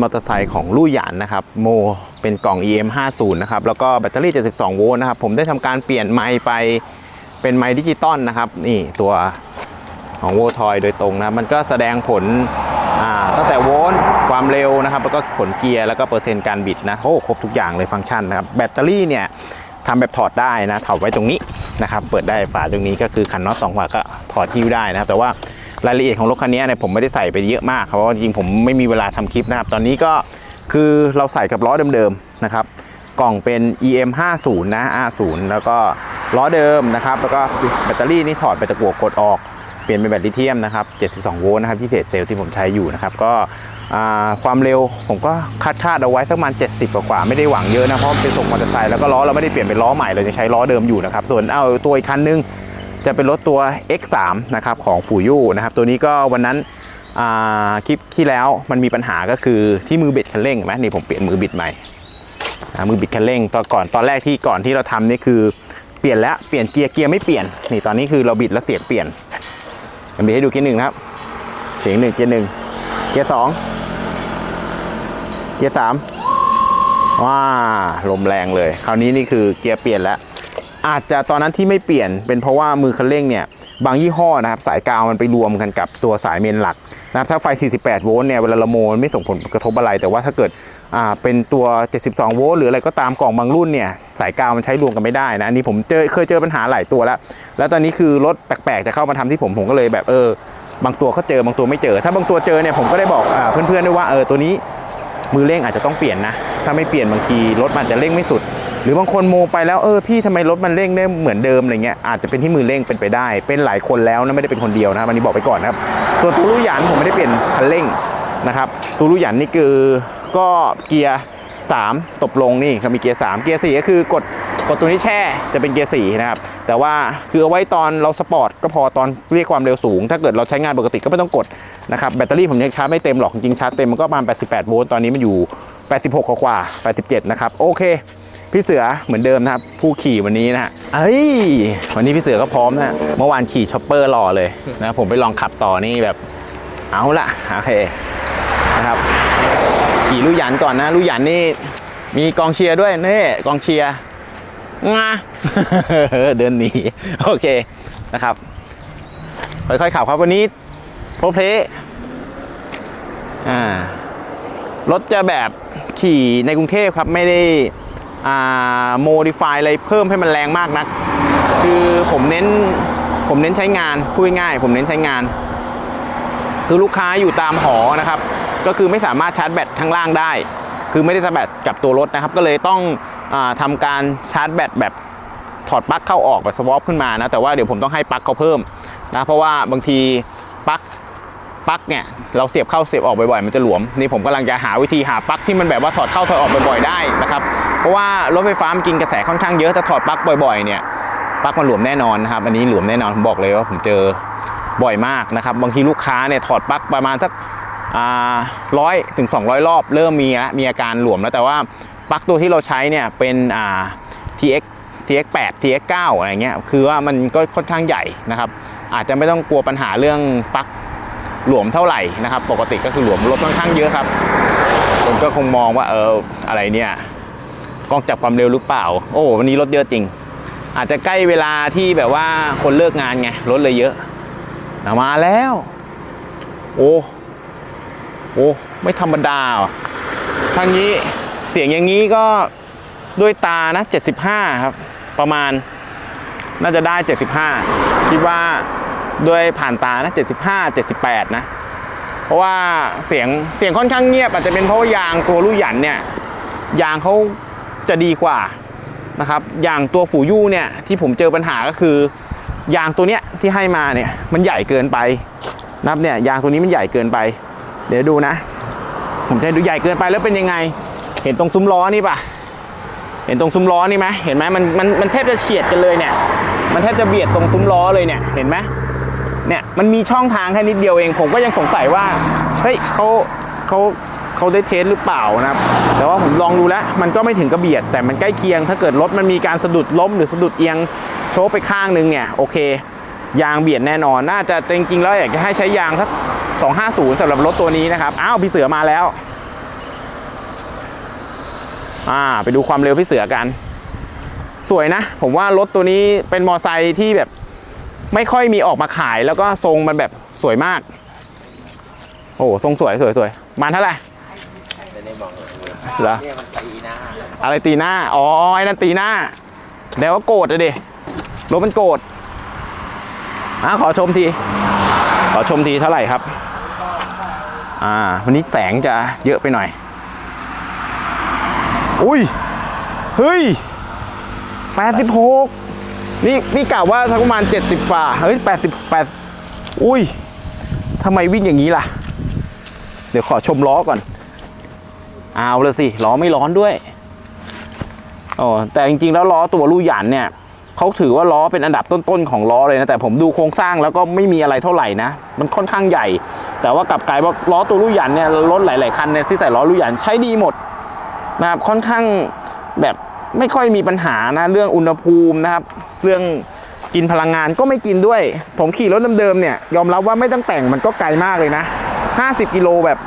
มอเตอร์ไซค์ของลู่หยานนะครับโมเป็นกล่อง EM 50นะครับแล้วก็แบตเตอรี่ 72 โวลต์นะครับผมได้ทำการเปลี่ยนไมค์ไปเป็นไมค์ดิจิตอลนะครับนี่ตัวของโวทอยโดยตรงนะมันก็แสดงผลตั้งแต่โวลต์ความเร็วนะครับ แล้วก็ผลเกียร์แล้วก็เปอร์เซ็นต์การบิดนะโอ้ครบทุกอย่างเลยฟังก์ชันนะครับแบตเตอรี่เนี่ยทำแบบถอดได้นะถอดไว้ตรงนี้นะครับ เปิดได้ฝาตรงนี้ก็คือขันน็อตสองฝาก็ถอดทิ้วได้นะครับ แต่ว่า รายละเอียดของรถคันนี้เนี่ยผมไม่ได้ใส่ไปเยอะมากครับเพราะจริงผมไม่มีเวลาทำคลิปนะครับ ตอนนี้ก็คือเราใส่กับล้อเดิมๆนะครับ กล่องเป็น EM 50นะ50แล้วก็ล้อเดิมนะครับ แล้วก็แบตเตอรี่นี่ถอดไปตะกัวกดออกเปลี่ยนเป็นแบตลิเธียมนะครับ 72 โวลต์นะครับที่เพจเซลล์ที่ผมใช้อยู่นะครับ ก็ความเร็วผมก็คาดคาดเอาไว้สักประมาณ 70 กว่าไม่ได้หวังเยอะนะ เพราะเป็นส่งมอเตอร์ไซค์แล้วก็ล้อเราไม่ได้เปลี่ยนเป็นล้อใหม่เราจะใช้ล้อเดิมอยู่นะครับ ส่วนเอาตัวอีกคันนึง จะเป็นรถตัว X3 นะครับของฟูยูนะครับตัวนี้ก็วันนั้นคลิปที่แล้วมันมีปัญหาก็คือที่มือบิดคันเร่งไหมนี่ผมเปลี่ยนมือบิดใหม่อ่ามือบิดคันเร่งตอนก่อนตอนแรกที่ก่อนที่เราทำนี่คือเปลี่ยนแล้วเปลี่ยนเกียร์เกียร์ไม่เปลี่ยนนี่ตอนนี้คือเราบิดแล้วเสียงเปลี่ยนมบิดให้ดูเกียร์หนึ่งครับ เสียงหนึ่งเกียร์หนึ่งเกียร์สองเกียร์สามว้าลมแรงเลย คราวนี้นี่คือเกียร์เปลี่ยนแล้ว อาจจะตอนนั้นที่ไม่เปลี่ยนเป็นเพราะว่ามือคันเร่งเนี่ยบางยี่ห้อนะครับสายกาวมันไปรวมกันกับตัวสายเมนหลักนะครับถ้าไฟ 48 โวลต์เนี่ยเวลาเราโมมันไม่ส่งผลกระทบอะไร แต่ว่าถ้าเกิดอ่าเป็นตัว 72 โวลต์หรืออะไรก็ตามกล่องบางรุ่นเนี่ยสายกาวมันใช้รวมกันไม่ได้นะอันนี้ผมเจอเคยเจอปัญหาหลายตัวแล้ว แล้วตอนนี้คือรถแปลกๆจะเข้ามาทำที่ผมผมก็เลยแบบเออ บางตัวเขาเจอบางตัวไม่เจอ ถ้าบางตัวเจอเนี่ยผมก็ได้บอกอาเพื่อนๆด้วยว่าเออตัวนี้มือเร่งอาจจะต้องเปลี่ยนนะถ้าไม่เปลี่ยนบางทีรถมันจะเร่งไม่สุด หรือบางคนโมไปแล้วเออพี่ทำไมรถมันเร่งได้เหมือนเดิมอะไรเงี้ยอาจจะเป็นที่มือเร่งเป็นไปได้ เป็นหลายคนแล้วนะไม่ได้เป็นคนเดียวนะครับอันนี้บอกไปก่อนนะครับส่วนตูรุหยันผมไม่ได้เปลี่ยนคันเร่งนะครับตูรุหยันนี่คือก็เกียร์ 3 ตบลงนี่เขามีเกียร์ 3 เกียร์ 4 ก็คือกดกดตัวนี้แช่จะเป็นเกียร์4นะครับแต่ว่าคือเอาไว้ตอนเราสปอร์ตก็พอตอนเรียกความเร็วสูง ถ้าเกิดเราใช้งานปกติก็ไม่ต้องกดนะครับแบตเตอรี่ผมยังชาร์จไม่เต็มหรอกจริงชาร์จเต็มมันก็ประมาณ88โวลต์ตอนนี้มันอยู่ 86กว่า87นะครับโอเค พี่เสือเหมือนเดิมนะครับ ผู้ขี่วันนี้นะฮะเอ้ยวันนี้พี่เสือก็พร้อมนะเมื่อวานขี่ช็อปเปอร์รอเลยนะผมไปลองขับต่อนี่แบบเอาละโอเคนะครับขี่ลุยหยันก่อนนะลุยหยันนี่มีกองเชียร์ด้วยนี่กองเชียร์งาเดินหนีโอเคนะครับค่อยๆขับครับวันนี้โปรเพลอ่ารถจะแบบขี่ในกรุงเทพครับไม่ได้ โมดิฟายอะไรเพิ่มให้มันแรงมากนัก คือผมเน้นผมเน้นใช้งานพูดง่ายผมเน้นใช้งาน คือลูกค้าอยู่ตามหอนะครับ ก็คือไม่สามารถชาร์จแบตข้างล่างได้ คือไม่ได้ชาร์จแบตกับตัวรถนะครับ ก็เลยต้องอาทำการชาร์จแบตแบบถอดปลั๊กเข้าออกแบบสวอปขึ้นมานะแต่ว่าเดี๋ยวผมต้องให้ปลั๊กเขาเพิ่มนะเพราะว่าบางที ปลั๊กเนี่ยเราเสียบเข้าเสียบออกบ่อยๆมันจะหลวมนี่ผมกำลังจะหาวิธีหาปลั๊กที่มันแบบว่าถอดเข้าถอดออกบ่อยๆได้นะครับเพราะว่ารถไฟฟ้ามันกินกระแสค่อนข้างเยอะถ้าถอดปลั๊กบ่อยๆเนี่ยปลั๊กมันหลวมแน่นอนนะครับอันนี้หลวมแน่นอนผมบอกเลยว่าผมเจอบ่อยมากนะครับบางทีลูกค้าเนี่ยถอดปลั๊กประมาณสักร้อยถึง 200 รอบ เริ่มมีแล้วมีอาการหลวมแล้วแต่ว่าปลั๊กตัวที่เราใช้เนี่ยเป็นอ่า TX TX 8 TX 9 อะไรเงี้ยคือว่ามันก็ค่อนข้างใหญ่นะครับอาจจะไม่ต้องกลัวปัญหาเรื่องปลั๊ก หลวมเท่าไหร่นะครับ ปกติก็คือหลวมรถค่อนข้างเยอะครับคนก็คงมองว่าเอออะไรเนี่ยกล้องจับความเร็วหรือเปล่า โอ้วันนี้รถเยอะจริง อาจจะใกล้เวลาที่แบบว่าคนเลิกงานไงรถเลยเยอะมาแล้ว โอ้โอ้ไม่ธรรมดาวทางนี้เสียงอย่างนี้ก็ด้วยตานะ 75 ครับ ประมาณน่าจะได้ 75 คิดว่า ด้วยผ่านตานะ 75 78 นะ เพราะว่าเสียงเสียงค่อนข้างเงียบอาจจะเป็นเพราะว่ายางตัวลู่หยันเนี่ยยางเขาจะดีกว่านะครับอย่างตัวฝูยู่เนี่ยที่ผมเจอปัญหาก็คือยางตัวเนี้ยที่ให้มาเนี่ยมันใหญ่เกินไปนะครับเนี่ยยางตัวนี้มันใหญ่เกินไป เดี๋ยวดูนะ ผมจะดูใหญ่เกินไปแล้วเป็นยังไง เห็นตรงซุ้มล้อนี่ปะเห็นตรงซุ้มล้อนี่ไหมเห็นไหมมันมันมันแทบจะเฉียดกันเลยเนี่ย มันแทบจะเบียดตรงซุ้มล้อเลยเนี่ยเห็นไหม เนี่ยมันมีช่องทางแค่นิดเดียวเอง ผมก็ยังสงสัยว่าเฮ้ยเขาเขาเขาได้เทสหรือเปล่านะครับ แต่ว่าผมลองดูแล้ว มันก็ไม่ถึงกระเบียด แต่มันใกล้เคียง ถ้าเกิดรถมันมีการสะดุดล้มหรือสะดุดเอียงโชกไปข้างนึงเนี่ยโอเค ยางเบียดแน่นอน น่าจะจริงๆแล้วอยากจะให้ใช้ยางสัก250สำหรับรถตัวนี้นะครับ อ้าวพี่เสือมาแล้ว อ่า ไปดูความเร็วพี่เสือกัน สวยนะ ผมว่ารถตัวนี้เป็นมอไซค์ที่แบบ ไม่ค่อยมีออกมาขายแล้วก็ทรงมันแบบสวยมาก โอ้ทรงสวยสวยสวยมันเท่าไหร่จะได้บอกเลยเหรอเนี่ยมันตีหน้าอะไรตีหน้า อ๋อไอ้นั่นตีหน้าเดี๋ยวว่าโกรธอะดิรถมันโกรธอะขอชมที ขอชมทีเท่าไหร่ครับ อ่า วันนี้แสงจะเยอะไปหน่อย อุ้ย เฮ้ยแปดสิบหก นี่นี่กล่าวว่าสักประมาณเจ็ดสิบฝ่าเฮ้ยแปดสิบแปดอุ้ยทำไมวิ่งอย่างนี้ล่ะ เดี๋ยวขอชมล้อก่อน เอาเลยสิล้อไม่ร้อนด้วยอ๋อแต่จริงๆ แล้วล้อตัวลู่หยันเนี่ยเขาถือว่าล้อเป็นอันดับต้นๆของล้อเลยนะแต่ผมดูโครงสร้างแล้วก็ไม่มีอะไรเท่าไหร่นะ มันค่อนข้างใหญ่ แต่ว่ากลับกลายว่าล้อตัวลู่หยันเนี่ยรถหลาย ๆ คันเนี่ยที่ใส่ล้อลู่หยันใช้ดีหมดนะครับค่อนข้างแบบ ไม่ค่อยมีปัญหานะ เรื่องอุณหภูมินะครับ เรื่องกินพลังงานก็ไม่กินด้วย ผมขี่รถเดิมๆเนี่ยยอมรับว่าไม่ต้องแต่งมันก็ไกลมากเลยนะ 50 กิโลแบบ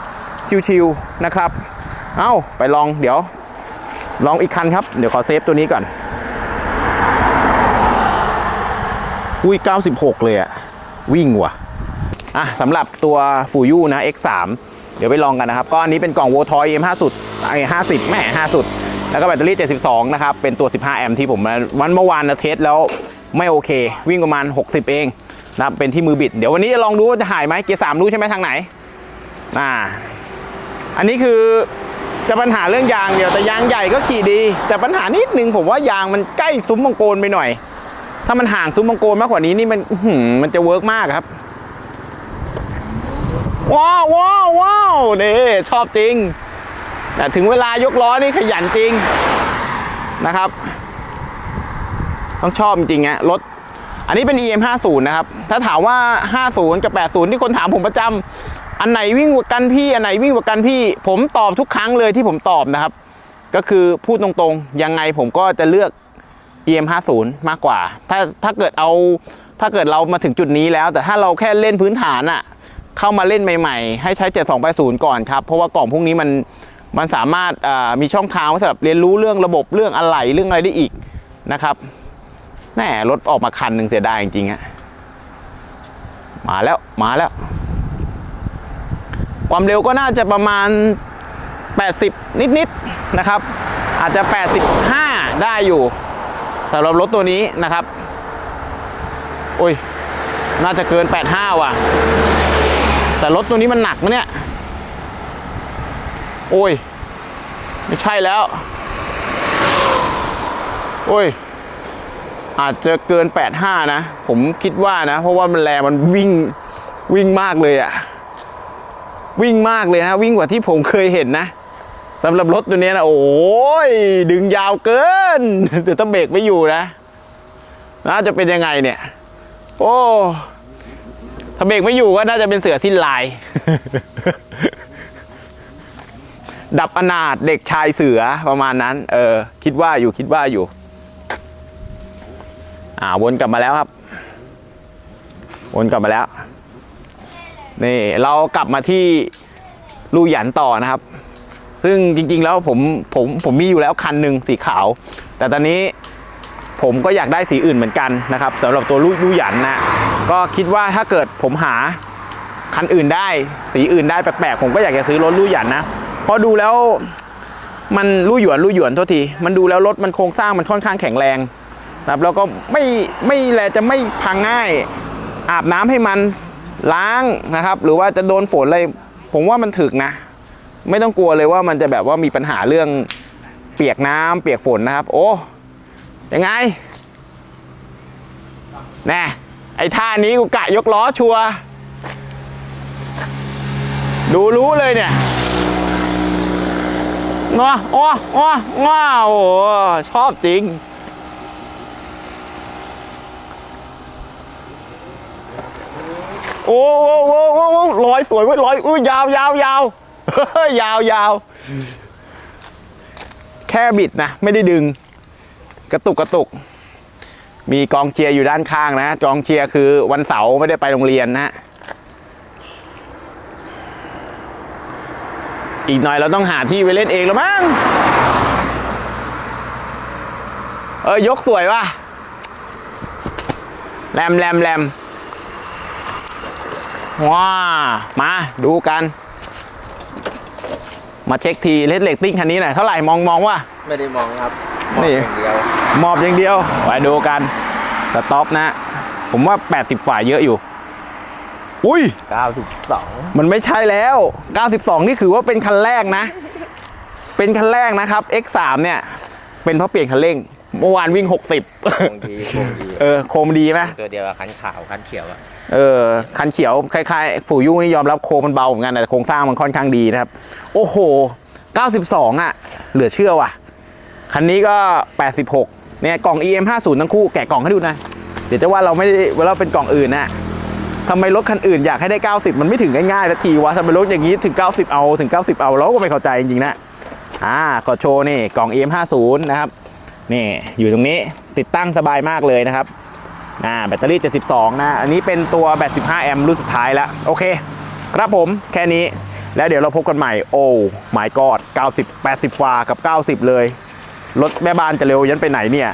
ชิวๆนะครับ เอ้าไปลองเดี๋ยว ลองอีกคันครับ เดี๋ยวขอเซฟตัวนี้ก่อน อุ้ย 96 เลยอะวิ่งว่ะอะสำหรับตัวฟูยูนะ X3 เดี๋ยวไปลองกันนะครับ ก็อันนี้เป็นกล่องโวทอย M5 สุดไอ้50แม่5สุด แล้วก็แบตเตอรี่ 72 นะครับ เป็นตัว 15 แอมป์ที่ผมวันเมื่อวานนะเทสแล้วไม่โอเค วิ่งประมาณ 60 เองนะครับเป็นที่มือบิด เดี๋ยววันนี้จะลองดูว่าจะหายไหมเกียร์สามรู้ใช่ไหมทางไหนอ่าอันนี้คือจะปัญหาเรื่องยางเดียวแต่ยางใหญ่ก็ขี่ดี แต่ปัญหานิดนึงผมว่ายางมันใกล้ซุ้มมังโกรไปหน่อย ถ้ามันห่างซุ้มมังโกรมากกว่านี้นี่มันหือมันจะเวิร์กมากครับ ว้าวว้าวว้าวนี่ชอบจริง แต่ถึงเวลายกล้อนี่ขยันจริงนะครับ ต้องชอบจริงๆอะรถ อันนี้เป็น EM 50นะครับ ถ้าถามว่า 50 กับ 80 ที่คนถามผมประจำอันไหนวิ่งกว่ากันพี่ อันไหนวิ่งกว่ากันพี่ ผมตอบทุกครั้งเลยที่ผมตอบนะครับ ก็คือพูดตรงๆ ยังไงผมก็จะเลือก EM 50มากกว่า ถ้าถ้าเกิดเอาถ้าเกิดเรามาถึงจุดนี้แล้ว แต่ถ้าเราแค่เล่นพื้นฐานอะเข้ามาเล่นใหม่ๆ ให้ใช้ 7280 ก่อนครับ เพราะว่ากล่องพวกนี้มัน มันสามารถมีช่องทางสำหรับเรียนรู้เรื่องระบบเรื่องอะไหล่เรื่องอะไรได้อีกนะครับแหม่รถออกมาคันหนึ่งเสียดายจริงๆอะมาแล้วมาแล้ว ความเร็วก็น่าจะประมาณ 80 นิดๆนะครับ อาจจะ 85 ได้อยู่สำหรับรถตัวนี้นะครับโอ้ยน่าจะเกิน 85 ว่ะ แต่รถตัวนี้มันหนักนะเนี่ย โอ้ย ไม่ใช่แล้ว โอ้ย อาจจะเกิน 85 นะ ผมคิดว่านะ เพราะว่ามันแรงมันวิ่งวิ่งมากเลยอะวิ่งมากเลยนะ วิ่งกว่าที่ผมเคยเห็นนะสำหรับรถตัวนี้นะ โอ้ย ดึงยาวเกินเดี๋ยวต้องเบรกไม่อยู่นะน่าจะเป็นยังไงเนี่ย โอ้ถ้าเบรกไม่อยู่ก็น่าจะเป็นเสือสิ้นลาย ดับอนาถเด็กชายเสือประมาณนั้น เออ คิดว่าอยู่คิดว่าอยู่ อ่าวนกลับมาแล้วครับ วนกลับมาแล้ว นี่เรากลับมาที่ลูหยันต่อนะครับ ซึ่งจริงๆแล้วผมผมผมมีอยู่แล้วคันหนึ่งสีขาว แต่ตอนนี้ผมก็อยากได้สีอื่นเหมือนกันนะครับสำหรับตัวลูลูหยันนะ ก็คิดว่าถ้าเกิดผมหาคันอื่นได้ สีอื่นได้แปลกๆผมก็อยากจะซื้อรถลูหยันนะ พราะดูแล้วมันลู่หยวนลู่หยวนโทษที มันดูแล้วรถมันโครงสร้างมันค่อนข้างแข็งแรงนะครับแล้วก็ไม่ไม่แลจะไม่พังง่าย อาบน้ำให้มันล้างนะครับ หรือว่าจะโดนฝนอะไรผมว่ามันถึกนะ ไม่ต้องกลัวเลยว่ามันจะแบบว่ามีปัญหาเรื่องเปียกน้ำเปียกฝนนะครับ โอ้ยังไงแน่ไอ้ท่านี้กูกะยกล้อชัวดูรู้เลยเนี่ย งออ้ออ้อง้าวโอ้ชอบจริง โอ้โหโอ้โอ้ลอยสวยเว้ลอยอุ้ยยาวยาวยาวยยาวยาวแค่บิดนะ ไม่ได้ดึง กระตุกกระตุก มีกองเชียร์อยู่ด้านข้างนะกองเชียร์คือวันเสาร์ไม่ได้ไปโรงเรียนนะ อีกหน่อยเราต้องหาที่ไปเล่นเองแล้วมั้ง เออยกสวยว่ะ แรมแรมแรมว้า มาดูกัน มาเช็คทีเลสเลตติ้งคันนี้หน่อยเท่าไหร่มองมองว่า ไม่ได้มองครับนี่มองอย่างเดียวมอบอย่างเดียว ไปดูกัน สต็อปนะ ผมว่า 80 ฝ่ายเยอะอยู่ อุ้ย 92 มันไม่ใช่แล้ว 92 นี่คือว่าเป็นคันแรกนะ เป็นคันแรกนะครับ X3 เนี่ย เป็นเพราะเปลี่ยนคันเร่ง เมื่อวานวิ่งคง60ดีคงดีเออ โคมดีไหมตัวเดียวกับคันขาวคันเขียวอะเออ คันเขียว คล้ายๆฝูยู่นี่ยอมรับโคมมันเบาเหมือนกันแต่โครงสร้างมันค่อนข้างดีนะครับ โอ้โห 92 อะ เหลือเชื่อว่ะ คันนี้ก็ 86 เนี่ยกล่อง EM 50 ทั้งคู่ แกะกล่องให้ดูนะ เดี๋ยวจะว่าเราไม่ได้ว่าเราเป็นกล่องอื่นนะ ทำไมรถคันอื่นอยากให้ได้ 90 มันไม่ถึงง่ายๆสักทีวะทำไมรถอย่างนี้ถึง 90 เอาถึง 90 เอาเราก็ไม่เข้าใจจริงๆนะอ่าขอโชว์นี่กล่อง EM 50 นะครับนี่อยู่ตรงนี้ติดตั้งสบายมากเลยนะครับอ่าแบตเตอรี่ 72 นะ อันนี้เป็นตัวแบต 15 แอมป์รุ่นสุดท้ายแล้ว โอเค ครับผมแค่นี้แล้วเดี๋ยวเราพบกันใหม่ โอ้ my god 90 80 ฟากับ 90 เลย รถแม่บ้านจะเร็วยันไปไหนเนี่ย